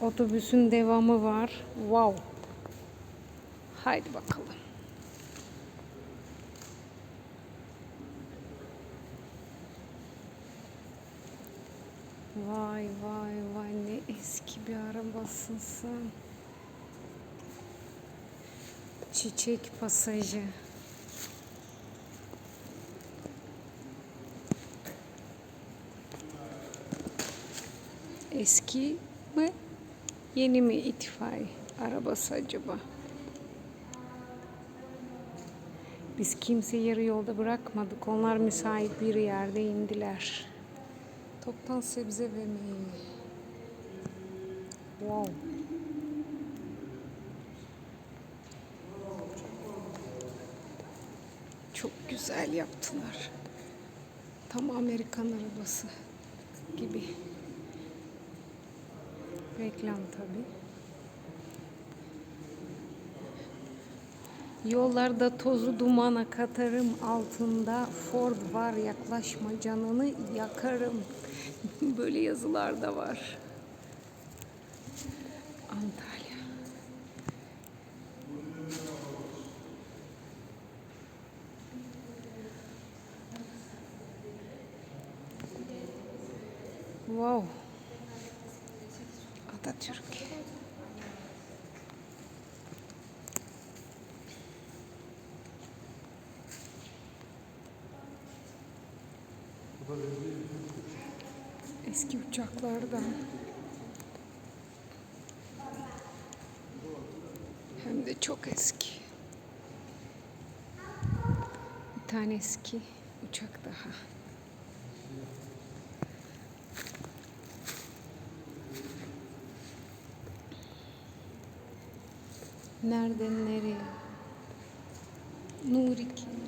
Otobüsün devamı var. Wow. Haydi bakalım. Vay vay vay ne eski bir arabasın sen. Çiçek pasajı. Eski mi? Yeni mi itfaiye arabası acaba? Biz kimseyi yarı yolda bırakmadık. Onlar müsait bir yerde indiler. Toptan sebze ve meyve. Wow. Çok güzel yaptılar. Tam Amerikan arabası gibi. Reklam tabi. Yollarda tozu dumana katarım altında Ford var yaklaşma canını yakarım. Böyle yazılar da var. Antalya. Wow. Atatürk. Eski uçaklardan. Hem de çok eski. Bir tane eski uçak daha. Nereden nereye? Nur 2.